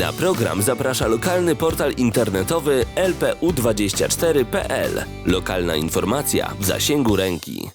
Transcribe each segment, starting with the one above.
Na program zaprasza lokalny portal internetowy lpu24.pl. Lokalna informacja w zasięgu ręki.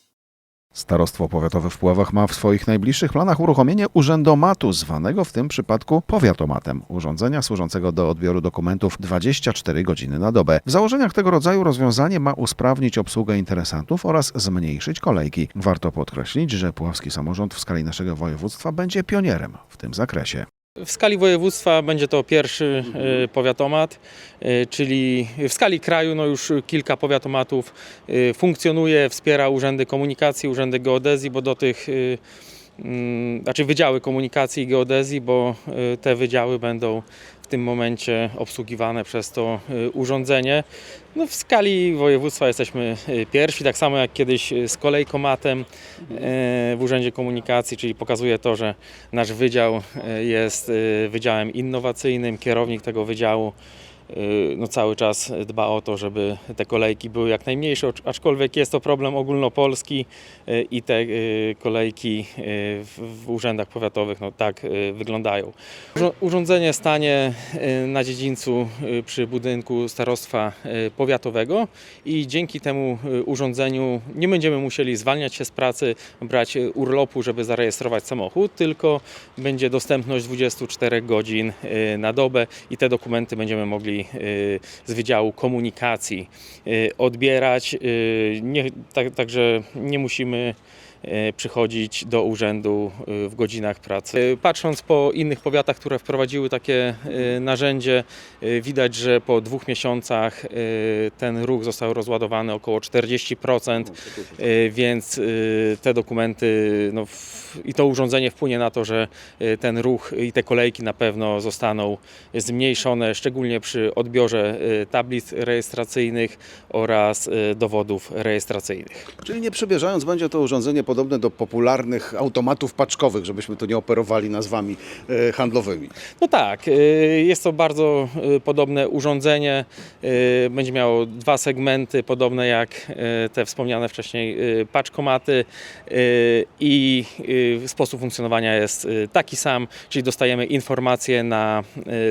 Starostwo Powiatowe w Puławach ma w swoich najbliższych planach uruchomienie urzędomatu, zwanego w tym przypadku powiatomatem, urządzenia służącego do odbioru dokumentów 24 godziny na dobę. W założeniach tego rodzaju rozwiązanie ma usprawnić obsługę interesantów oraz zmniejszyć kolejki. Warto podkreślić, że puławski samorząd w skali naszego województwa będzie pionierem w tym zakresie. W skali województwa będzie to pierwszy e, powiatomat, e, czyli w skali kraju no już kilka powiatomatów e, funkcjonuje, wspiera urzędy komunikacji, urzędy geodezji, bo do tych, mm, znaczy wydziały komunikacji i geodezji, bo te wydziały będą tym momencie obsługiwane przez to e, urządzenie. No w skali województwa jesteśmy e, pierwsi, tak samo jak kiedyś e, z kolejkomatem w Urzędzie Komunikacji, czyli pokazuje to, że nasz wydział jest wydziałem innowacyjnym, kierownik tego wydziału no cały czas dba o to, żeby te kolejki były jak najmniejsze, acz- aczkolwiek jest to problem ogólnopolski e, i te e, kolejki w, urzędach powiatowych no tak wyglądają. Urządzenie stanie na dziedzińcu przy budynku starostwa powiatowego i dzięki temu urządzeniu nie będziemy musieli zwalniać się z pracy, brać urlopu, żeby zarejestrować samochód, tylko będzie dostępność 24 godzin na dobę i te dokumenty będziemy mogli e, z Wydziału Komunikacji e, odbierać. E, Nie, tak, także nie musimy przychodzić do urzędu e, w godzinach pracy. E, Patrząc po innych powiatach, które wprowadziły takie e, narzędzie, e, widać, że po dwóch miesiącach e, ten ruch został rozładowany około 40%, e, więc e, te dokumenty no, i to urządzenie wpłynie na to, że e, ten ruch i te kolejki na pewno zostaną zmniejszone, szczególnie przy odbiorze e, tablic rejestracyjnych oraz e, dowodów rejestracyjnych. Czyli nie przebieżając, będzie to urządzenie podobne do popularnych automatów paczkowych, żebyśmy tu nie operowali nazwami e, handlowymi. No tak, y, jest to bardzo y, podobne urządzenie. Będzie miało dwa segmenty, podobne jak te wspomniane wcześniej paczkomaty i sposób funkcjonowania jest taki sam, czyli dostajemy informację na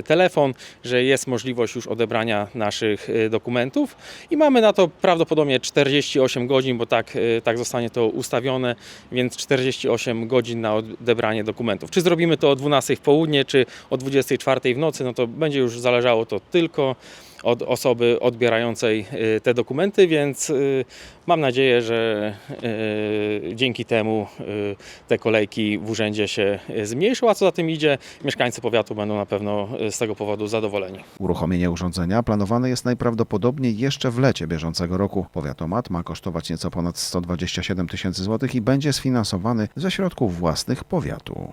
telefon, że jest możliwość już odebrania naszych dokumentów i mamy na to prawdopodobnie 48 godzin, bo tak, tak zostanie to ustawione, więc 48 godzin na odebranie dokumentów. Czy zrobimy to o 12 w południe, czy o 24 w nocy, no to będzie już zależało to tylko od osoby odbierającej y, te dokumenty, więc y, mam nadzieję, że y, dzięki temu te kolejki w urzędzie się zmniejszą, a co za tym idzie, mieszkańcy powiatu będą na pewno z tego powodu zadowoleni. Uruchomienie urządzenia planowane jest najprawdopodobniej jeszcze w lecie bieżącego roku. Powiatomat ma kosztować nieco ponad 127 tysięcy złotych i będzie sfinansowany ze środków własnych powiatu.